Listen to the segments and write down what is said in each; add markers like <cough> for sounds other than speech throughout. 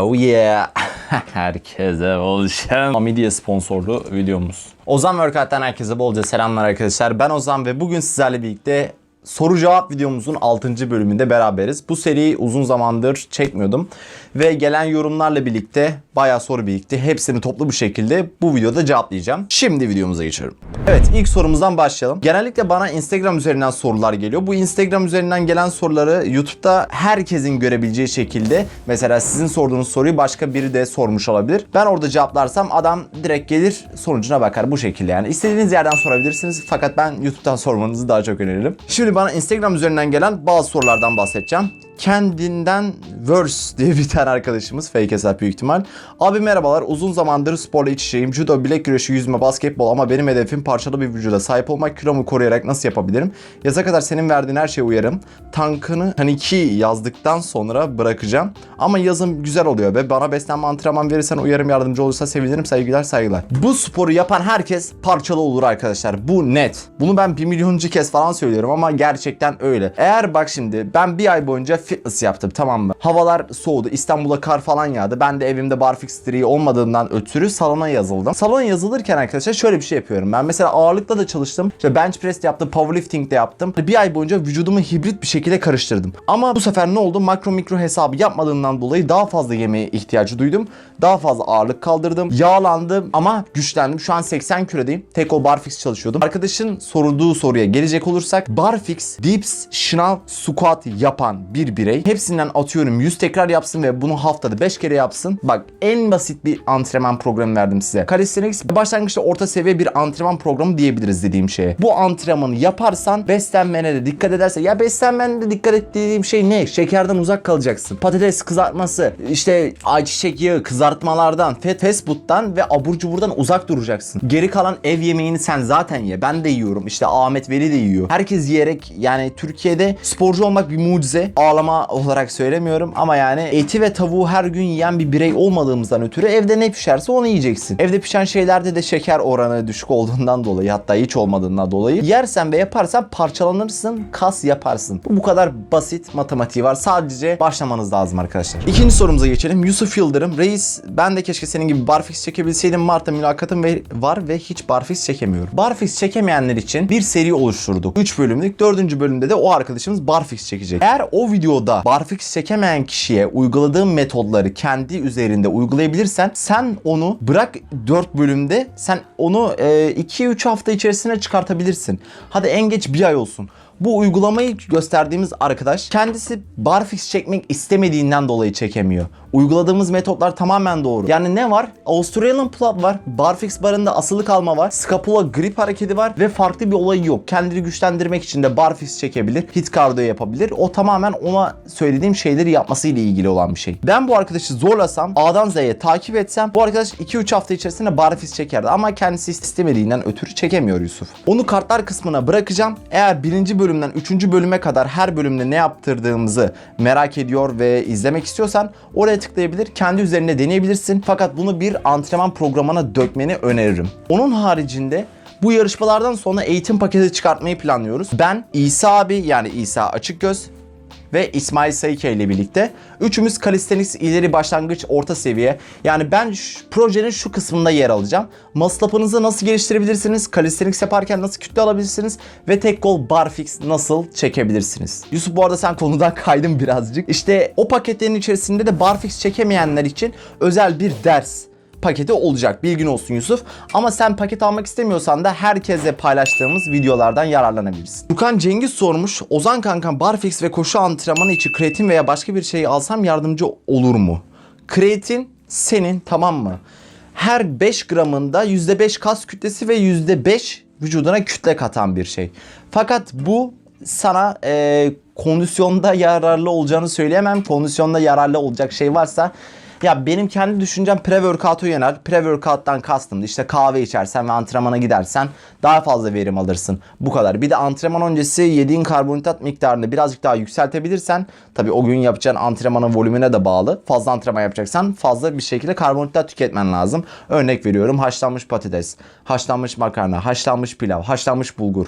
Oh yeah. <laughs> Herkese bol şans. Amidye sponsorlu videomuz. Ozan Workout'tan herkese bolca selamlar arkadaşlar. Ben Ozan ve bugün sizlerle birlikte soru cevap videomuzun 6. bölümünde beraberiz. Bu seriyi uzun zamandır çekmiyordum. Ve gelen yorumlarla birlikte bayağı soru birikti. Hepsini toplu bir şekilde bu videoda cevaplayacağım. Şimdi videomuza geçiyorum. Evet ilk sorumuzdan başlayalım. Genellikle bana Instagram üzerinden sorular geliyor. Bu Instagram üzerinden gelen soruları YouTube'da herkesin görebileceği şekilde mesela sizin sorduğunuz soruyu başka biri de sormuş olabilir. Ben orada cevaplarsam adam direkt gelir sonucuna bakar bu şekilde yani. İstediğiniz yerden sorabilirsiniz fakat ben YouTube'dan sormanızı daha çok öneririm. Şimdi bana Instagram üzerinden gelen bazı sorulardan bahsedeceğim. Kendinden Verse diye bir tane arkadaşımız fake hesap büyük ihtimal. Abi merhabalar uzun zamandır sporla iç içeyim. Judo, bilek güreşi, yüzme, basketbol ama benim hedefim parçalı bir vücuda sahip olmak. Kilomu koruyarak nasıl yapabilirim? Yaza kadar senin verdiğin her şeye uyarım. Tankını Kaniki yazdıktan sonra bırakacağım. Ama yazın güzel oluyor ve bana beslenme antrenman verirsen uyarım yardımcı olursa sevinirim. Saygılar saygılar. Bu sporu yapan herkes parçalı olur arkadaşlar. Bu net. Bunu ben bir milyoncu kez falan söylüyorum ama gerçekten öyle. Eğer bak şimdi ben bir ay boyunca fitness yaptım tamam mı? Havalar soğudu. İstanbul'a kar falan yağdı. Ben de evimde barfix direği olmadığından ötürü salona yazıldım. Salona yazılırken arkadaşlar şöyle bir şey yapıyorum. Ben mesela ağırlıkla da çalıştım. İşte bench press de yaptım. Powerlifting de yaptım. Bir ay boyunca vücudumu hibrit bir şekilde karıştırdım. Ama bu sefer ne oldu? Makro mikro hesabı yapmadığımdan dolayı daha fazla yemeğe ihtiyacı duydum. Daha fazla ağırlık kaldırdım. Yağlandım ama güçlendim. Şu an 80 kilodayım. Tek o barfix çalışıyordum. Arkadaşın sorulduğu soruya gelecek olursak barfix, dips, şınav, squat yapan bir birey hepsinden atıyorum 100 tekrar yapsın ve bunu haftada 5 kere yapsın. Bak en basit bir antrenman programı verdim size. Calisthenics başlangıçta orta seviye bir antrenman programı diyebiliriz dediğim şeye. Bu antrenmanı yaparsan beslenmene de dikkat edersen ya beslenmene de dikkat et dediğim şey ne? Şekerden uzak kalacaksın. Patates kızartması, işte ayçiçek yağı, kızartmalardan, fast food'dan ve abur cuburdan uzak duracaksın. Geri kalan ev yemeğini sen zaten ye. Ben de yiyorum. İşte Ahmet Veli de yiyor. Herkes yiyerek yani Türkiye'de sporcu olmak bir mucize. Ağlama olarak söylemiyorum ama yani eti ve tavuğu her gün yiyen bir birey olmadığımızdan ötürü evde ne pişerse onu yiyeceksin. Evde pişen şeylerde de şeker oranı düşük olduğundan dolayı hatta hiç olmadığından dolayı yersen ve yaparsan parçalanırsın, kas yaparsın. Bu kadar basit matematiği var. Sadece başlamanız lazım arkadaşlar. İkinci sorumuza geçelim. Yusuf Yıldırım. Reis ben de keşke senin gibi barfix çekebilseydim. Mart'ta mülakatım var ve hiç barfix çekemiyorum. Barfix çekemeyenler için bir seri oluşturduk. 3 bölümlük. 4. bölümde de o arkadaşımız barfix çekecek. Eğer o videoda barfix çekemeyen kişiye uyguladığım metodları kendi üzerinde uygulayabilirsen sen onu bırak 4 bölümde sen onu 2-3 hafta içerisine çıkartabilirsin. Hadi en geç bir ay olsun. Bu uygulamayı gösterdiğimiz arkadaş kendisi barfix çekmek istemediğinden dolayı çekemiyor. Uyguladığımız metotlar tamamen doğru. Yani ne var? Australian pull-up var. Barfix barında asılı kalma var. Scapula grip hareketi var ve farklı bir olayı yok. Kendini güçlendirmek için de barfix çekebilir. Hit cardio yapabilir. O tamamen ona söylediğim şeyleri yapmasıyla ilgili olan bir şey. Ben bu arkadaşı zorlasam A'dan Z'ye takip etsem bu arkadaş 2-3 hafta içerisinde barfix çekerdi ama kendisi istemediğinden ötürü çekemiyor Yusuf. Onu kartlar kısmına bırakacağım. Eğer birinci bölümden 3. bölüme kadar her bölümde ne yaptırdığımızı merak ediyor ve izlemek istiyorsan oraya tıklayabilir. Kendi üzerinde deneyebilirsin. Fakat bunu bir antrenman programına dökmeni öneririm. Onun haricinde bu yarışmalardan sonra eğitim paketi çıkartmayı planlıyoruz. Ben İsa abi yani İsa Açıkgöz ve İsmail Sayıke ile birlikte üçümüz calisthenics ileri başlangıç orta seviye. Yani ben şu, projenin şu kısmında yer alacağım. Maslapınızı nasıl geliştirebilirsiniz? Calisthenics yaparken nasıl kütle alabilirsiniz? Ve tek kol barfix nasıl çekebilirsiniz? Yusuf bu arada sen konudan <laughs> kaydın birazcık. İşte o paketlerin içerisinde de barfix çekemeyenler için özel bir ders paketi olacak. Bilgin olsun Yusuf. Ama sen paket almak istemiyorsan da herkese paylaştığımız videolardan yararlanabilirsin. Furkan Cengiz sormuş. Ozan kankam barfix ve koşu antrenmanı için kreatin veya başka bir şey alsam yardımcı olur mu? Kreatin senin tamam mı? Her 5 gramında %5 kas kütlesi ve %5 vücuduna kütle katan bir şey. Fakat bu sana e, kondisyonda yararlı olacağını söyleyemem. Kondisyonda yararlı olacak şey varsa ya benim kendi düşüncem pre-workout'a yönel. Pre-workout'tan kastım işte kahve içersen ve antrenmana gidersen daha fazla verim alırsın. Bu kadar. Bir de antrenman öncesi yediğin karbonhidrat miktarını birazcık daha yükseltebilirsen tabii o gün yapacağın antrenmanın volümüne de bağlı. Fazla antrenman yapacaksan fazla bir şekilde karbonhidrat tüketmen lazım. Örnek veriyorum haşlanmış patates, haşlanmış makarna, haşlanmış pilav, haşlanmış bulgur.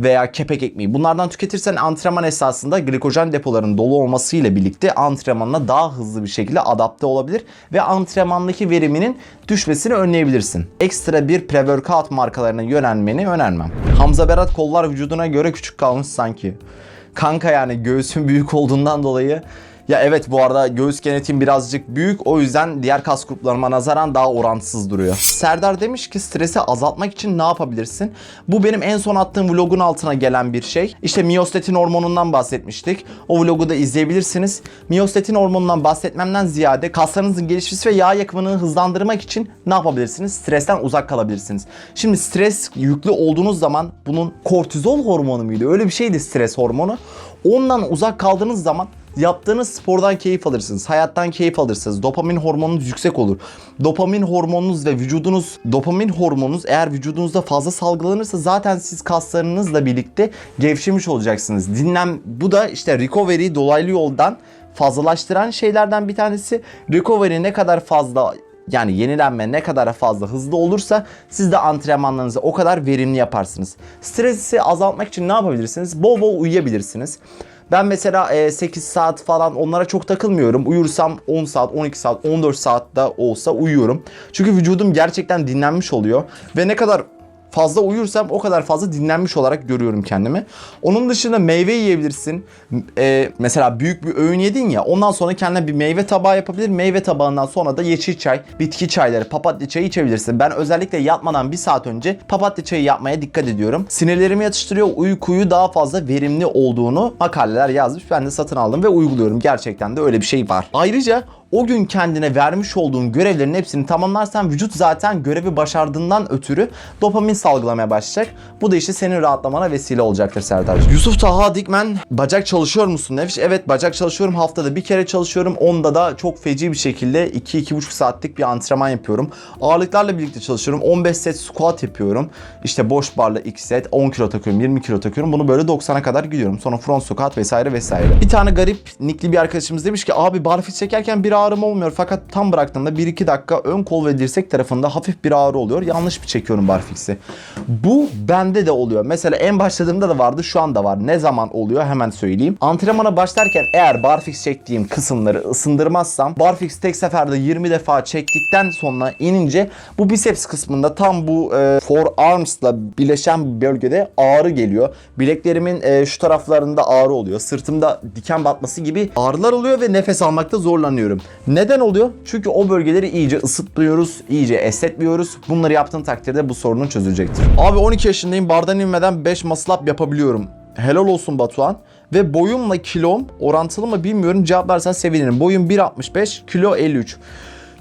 Veya kepek ekmeği. Bunlardan tüketirsen antrenman esasında glikojen depolarının dolu olmasıyla birlikte antrenmanına daha hızlı bir şekilde adapte olabilir ve antrenmandaki veriminin düşmesini önleyebilirsin. Ekstra bir pre-workout markalarına yönelmeni önermem. Hamza Berat kollar vücuduna göre küçük kalmış sanki. Kanka yani göğsün <laughs> büyük olduğundan dolayı ya evet bu arada göğüs genetiğim birazcık büyük o yüzden diğer kas gruplarıma nazaran daha orantısız duruyor. Serdar demiş ki stresi azaltmak için ne yapabilirsin? Bu benim en son attığım vlogun altına gelen bir şey. İşte miyostatin hormonundan bahsetmiştik. O vlogu da izleyebilirsiniz. Miyostatin hormonundan bahsetmemden ziyade kaslarınızın gelişmesi ve yağ yakımını hızlandırmak için ne yapabilirsiniz? Stresten uzak kalabilirsiniz. Şimdi stres yüklü olduğunuz zaman bunun kortizol hormonu muydu? Öyle bir şeydi stres hormonu. Ondan uzak kaldığınız zaman Yaptığınız spordan keyif alırsınız. Hayattan keyif alırsınız. Dopamin hormonunuz yüksek olur. Dopamin hormonunuz ve vücudunuz, dopamin hormonunuz eğer vücudunuzda fazla salgılanırsa zaten siz kaslarınızla birlikte gevşemiş olacaksınız. Dinlen bu da işte recovery dolaylı yoldan fazlalaştıran şeylerden bir tanesi. Recovery ne kadar fazla yani yenilenme ne kadar fazla hızlı olursa siz de antrenmanlarınızı o kadar verimli yaparsınız. Stresi azaltmak için ne yapabilirsiniz? Bol bol uyuyabilirsiniz. Ben mesela e, 8 saat falan onlara çok takılmıyorum. Uyursam 10 saat, 12 saat, 14 saat de olsa uyuyorum. Çünkü vücudum gerçekten dinlenmiş oluyor. Ve ne kadar fazla uyursam o kadar fazla dinlenmiş olarak görüyorum kendimi. Onun dışında meyve yiyebilirsin. Ee, mesela büyük bir öğün yedin ya ondan sonra kendine bir meyve tabağı yapabilir. Meyve tabağından sonra da yeşil çay, bitki çayları, papatya çayı içebilirsin. Ben özellikle yatmadan bir saat önce papatya çayı yapmaya dikkat ediyorum. Sinirlerimi yatıştırıyor, uykuyu daha fazla verimli olduğunu makaleler yazmış. Ben de satın aldım ve uyguluyorum. Gerçekten de öyle bir şey var. Ayrıca o gün kendine vermiş olduğun görevlerin hepsini tamamlarsan vücut zaten görevi başardığından ötürü dopamin salgılamaya başlayacak. Bu da işte senin rahatlamana vesile olacaktır Serdar. Yusuf Taha Dikmen bacak çalışıyor musun demiş. Evet bacak çalışıyorum. Haftada bir kere çalışıyorum. Onda da çok feci bir şekilde 2-2,5 saatlik bir antrenman yapıyorum. Ağırlıklarla birlikte çalışıyorum. 15 set squat yapıyorum. İşte boş barla 2 set 10 kilo takıyorum 20 kilo takıyorum. Bunu böyle 90'a kadar gidiyorum. Sonra front squat vesaire vesaire. Bir tane garip nickli bir arkadaşımız demiş ki abi barfiks çekerken bir ağrım olmuyor fakat tam bıraktığımda 1-2 dakika ön kol ve dirsek tarafında hafif bir ağrı oluyor. Yanlış bir çekiyorum barfiksi. Bu bende de oluyor. Mesela en başladığımda da vardı şu anda var. Ne zaman oluyor hemen söyleyeyim. Antrenmana başlarken eğer barfiks çektiğim kısımları ısındırmazsam barfiks tek seferde 20 defa çektikten sonra inince bu biceps kısmında tam bu e, forearms'la birleşen bölgede ağrı geliyor. Bileklerimin e, şu taraflarında ağrı oluyor. Sırtımda diken batması gibi ağrılar oluyor ve nefes almakta zorlanıyorum. Neden oluyor? Çünkü o bölgeleri iyice ısıtmıyoruz, iyice esnetmiyoruz. Bunları yaptığın takdirde bu sorunun çözülecektir. Abi 12 yaşındayım. Bardan inmeden 5 maslap yapabiliyorum. Helal olsun Batuhan. Ve boyumla kilom orantılı mı bilmiyorum. Cevap versen sevinirim. Boyum 1.65, kilo 53.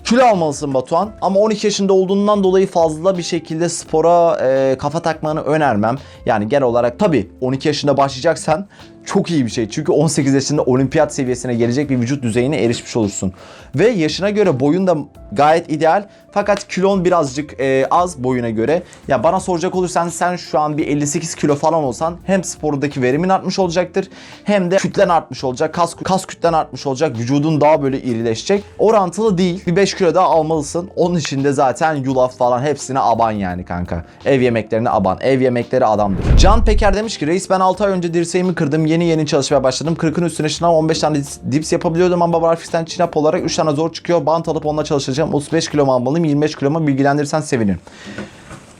Kilo almalısın Batuhan ama 12 yaşında olduğundan dolayı fazla bir şekilde spora e, kafa takmanı önermem. Yani genel olarak tabii 12 yaşında başlayacaksan çok iyi bir şey. Çünkü 18 yaşında olimpiyat seviyesine gelecek bir vücut düzeyine erişmiş olursun. Ve yaşına göre boyun da gayet ideal. Fakat kilon birazcık e, az boyuna göre. Ya bana soracak olursan sen şu an bir 58 kilo falan olsan hem spordaki verimin artmış olacaktır. Hem de kütlen artmış olacak. Kas, kas kütlen artmış olacak. Vücudun daha böyle irileşecek. Orantılı değil. Bir 5 kilo daha almalısın. Onun için de zaten yulaf falan hepsine aban yani kanka. Ev yemeklerine aban. Ev yemekleri adamdır. Can Peker demiş ki reis ben 6 ay önce dirseğimi kırdım. Yeni yeni çalışmaya başladım. 40'ın üstüne şınav 15 tane dips yapabiliyordum ama barfix'ten çinap olarak 3 tane zor çıkıyor. Bant alıp onunla çalışacağım. 35 kilo almalıyım 25 kilo mu bilgilendirirsen sevinirim.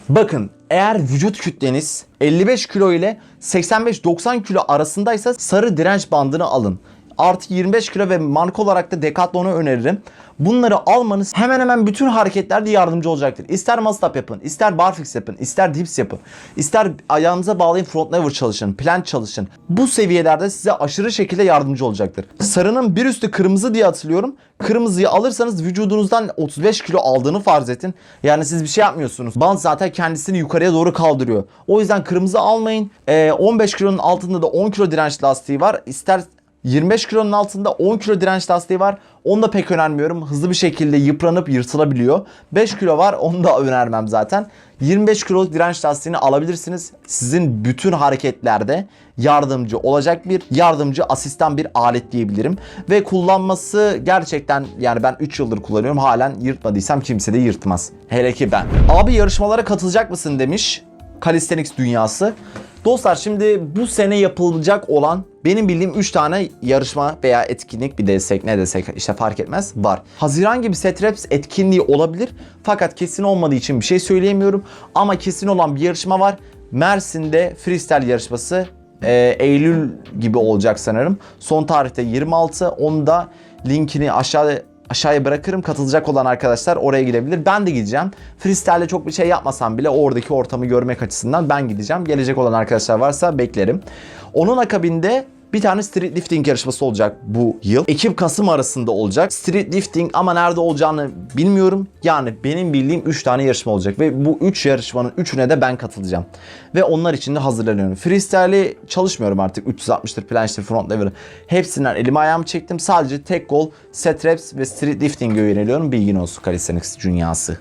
Bakın eğer vücut kütleniz 55 kilo ile 85-90 kilo arasındaysa sarı direnç bandını alın. Artı 25 kilo ve marka olarak da Decathlon'u öneririm. Bunları almanız hemen hemen bütün hareketlerde yardımcı olacaktır. İster muscle up yapın, ister barfix yapın, ister dips yapın, ister ayağınıza bağlayın front lever çalışın, plank çalışın. Bu seviyelerde size aşırı şekilde yardımcı olacaktır. Sarının bir üstü kırmızı diye hatırlıyorum. Kırmızıyı alırsanız vücudunuzdan 35 kilo aldığını farz edin. Yani siz bir şey yapmıyorsunuz. Band zaten kendisini yukarıya doğru kaldırıyor. O yüzden kırmızı almayın. Ee, 15 kilonun altında da 10 kilo direnç lastiği var. İster 25 kilonun altında 10 kilo direnç lastiği var. Onu da pek önermiyorum. Hızlı bir şekilde yıpranıp yırtılabiliyor. 5 kilo var onu da önermem zaten. 25 kiloluk direnç lastiğini alabilirsiniz. Sizin bütün hareketlerde yardımcı olacak bir yardımcı asistan bir alet diyebilirim. Ve kullanması gerçekten yani ben 3 yıldır kullanıyorum. Halen yırtmadıysam kimse de yırtmaz. Hele ki ben. Abi yarışmalara katılacak mısın demiş. Calisthenics dünyası. Dostlar şimdi bu sene yapılacak olan benim bildiğim 3 tane yarışma veya etkinlik bir desek ne desek işte fark etmez var. Haziran gibi Setreps etkinliği olabilir fakat kesin olmadığı için bir şey söyleyemiyorum. Ama kesin olan bir yarışma var. Mersin'de freestyle yarışması e, Eylül gibi olacak sanırım. Son tarihte 26. Onu da linkini aşağıda aşağıya bırakırım. Katılacak olan arkadaşlar oraya gidebilir. Ben de gideceğim. Freestyle'de çok bir şey yapmasam bile oradaki ortamı görmek açısından ben gideceğim. Gelecek olan arkadaşlar varsa beklerim. Onun akabinde bir tane street lifting yarışması olacak bu yıl. Ekim Kasım arasında olacak. Street lifting ama nerede olacağını bilmiyorum. Yani benim bildiğim 3 tane yarışma olacak ve bu 3 yarışmanın 3'üne de ben katılacağım. Ve onlar için de hazırlanıyorum. Freestyle'i çalışmıyorum artık. 360'tır, planche'tir, front lever'ı. Hepsinden elimi ayağımı çektim. Sadece tek gol, set reps ve street lifting'e yöneliyorum. Bilgin olsun calisthenics dünyası.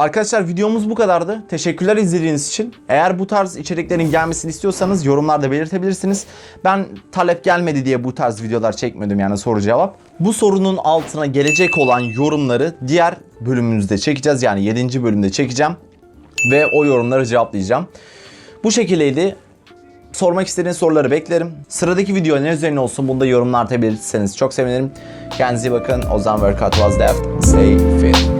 Arkadaşlar videomuz bu kadardı. Teşekkürler izlediğiniz için. Eğer bu tarz içeriklerin gelmesini istiyorsanız yorumlarda belirtebilirsiniz. Ben talep gelmedi diye bu tarz videolar çekmedim yani soru cevap. Bu sorunun altına gelecek olan yorumları diğer bölümümüzde çekeceğiz. Yani 7. bölümde çekeceğim. Ve o yorumları cevaplayacağım. Bu şekildeydi. Sormak istediğiniz soruları beklerim. Sıradaki video ne üzerine olsun bunu da yorumlarda belirtirseniz çok sevinirim. Kendinize iyi bakın. Ozan Workout was left. Stay fit.